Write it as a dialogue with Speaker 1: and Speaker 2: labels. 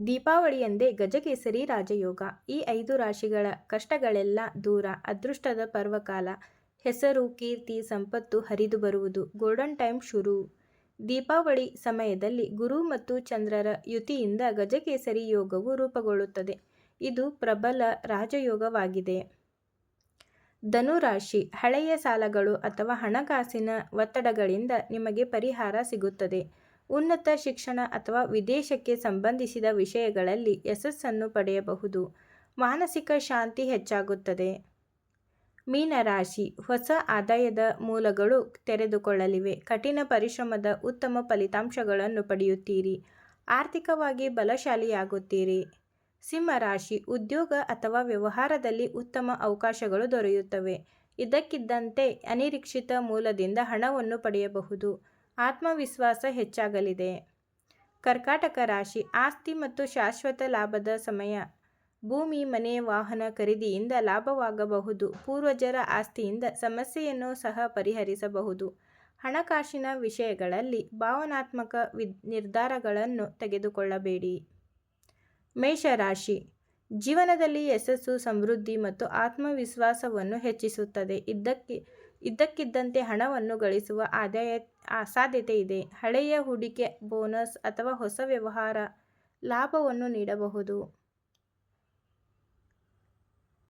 Speaker 1: ದೀಪಾವಳಿಯಂದೇ ಗಜಕೇಸರಿ ರಾಜಯೋಗ. ಈ ಐದು ರಾಶಿಗಳ ಕಷ್ಟಗಳೆಲ್ಲ ದೂರ. ಅದೃಷ್ಟದ ಪರ್ವಕಾಲ. ಹೆಸರು, ಕೀರ್ತಿ, ಸಂಪತ್ತು ಹರಿದು ಬರುವುದು. ಗೋಲ್ಡನ್ ಟೈಮ್ ಶುರು. ದೀಪಾವಳಿ ಸಮಯದಲ್ಲಿ ಗುರು ಮತ್ತು ಚಂದ್ರರ ಯುತಿಯಿಂದ ಗಜಕೇಸರಿ ಯೋಗವು ರೂಪುಗೊಳ್ಳುತ್ತದೆ. ಇದು ಪ್ರಬಲ ರಾಜಯೋಗವಾಗಿದೆ. ಧನುರಾಶಿ ಹಳೆಯ ಸಾಲಗಳು ಅಥವಾ ಹಣಕಾಸಿನ ಒತ್ತಡಗಳಿಂದ ನಿಮಗೆ ಪರಿಹಾರ ಸಿಗುತ್ತದೆ. ಉನ್ನತ ಶಿಕ್ಷಣ ಅಥವಾ ವಿದೇಶಕ್ಕೆ ಸಂಬಂಧಿಸಿದ ವಿಷಯಗಳಲ್ಲಿ ಯಶಸ್ಸನ್ನು ಪಡೆಯಬಹುದು. ಮಾನಸಿಕ ಶಾಂತಿ ಹೆಚ್ಚಾಗುತ್ತದೆ. ಮೀನರಾಶಿ ಹೊಸ ಆದಾಯದ ಮೂಲಗಳು ತೆರೆದುಕೊಳ್ಳಲಿವೆ. ಕಠಿಣ ಪರಿಶ್ರಮದ ಉತ್ತಮ ಫಲಿತಾಂಶಗಳನ್ನು ಪಡೆಯುತ್ತೀರಿ. ಆರ್ಥಿಕವಾಗಿ ಬಲಶಾಲಿಯಾಗುತ್ತೀರಿ. ಸಿಂಹರಾಶಿ ಉದ್ಯೋಗ ಅಥವಾ ವ್ಯವಹಾರದಲ್ಲಿ ಉತ್ತಮ ಅವಕಾಶಗಳು ದೊರೆಯುತ್ತವೆ. ಇದಕ್ಕಿದ್ದಂತೆ ಅನಿರೀಕ್ಷಿತ ಮೂಲದಿಂದ ಹಣವನ್ನು ಪಡೆಯಬಹುದು. ಆತ್ಮವಿಶ್ವಾಸ ಹೆಚ್ಚಾಗಲಿದೆ. ಕರ್ಕಾಟಕ ರಾಶಿ ಆಸ್ತಿ ಮತ್ತು ಶಾಶ್ವತ ಲಾಭದ ಸಮಯ. ಭೂಮಿ, ಮನೆ, ವಾಹನ ಖರೀದಿಯಿಂದ ಲಾಭವಾಗಬಹುದು. ಪೂರ್ವಜರ ಆಸ್ತಿಯಿಂದ ಸಮಸ್ಯೆಯನ್ನು ಸಹ ಪರಿಹರಿಸಬಹುದು. ಹಣಕಾಸಿನ ವಿಷಯಗಳಲ್ಲಿ ಭಾವನಾತ್ಮಕ ವಿ ನಿರ್ಧಾರಗಳನ್ನು ತೆಗೆದುಕೊಳ್ಳಬೇಡಿ. ಮೇಷರಾಶಿ ಜೀವನದಲ್ಲಿ ಯಶಸ್ಸು, ಸಮೃದ್ಧಿ ಮತ್ತು ಆತ್ಮವಿಶ್ವಾಸವನ್ನು ಹೆಚ್ಚಿಸುತ್ತದೆ. ಇದ್ದಕ್ಕೆ, ಇದ್ದಕ್ಕಿದ್ದಂತೆ ಹಣವನ್ನು ಗಳಿಸುವ ಆದಾಯ ಸಾಧ್ಯತೆ ಇದೆ. ಹಳೆಯ ಹೂಡಿಕೆ, ಬೋನಸ್ ಅಥವಾ ಹೊಸ ವ್ಯವಹಾರ ಲಾಭವನ್ನು ನೀಡಬಹುದು.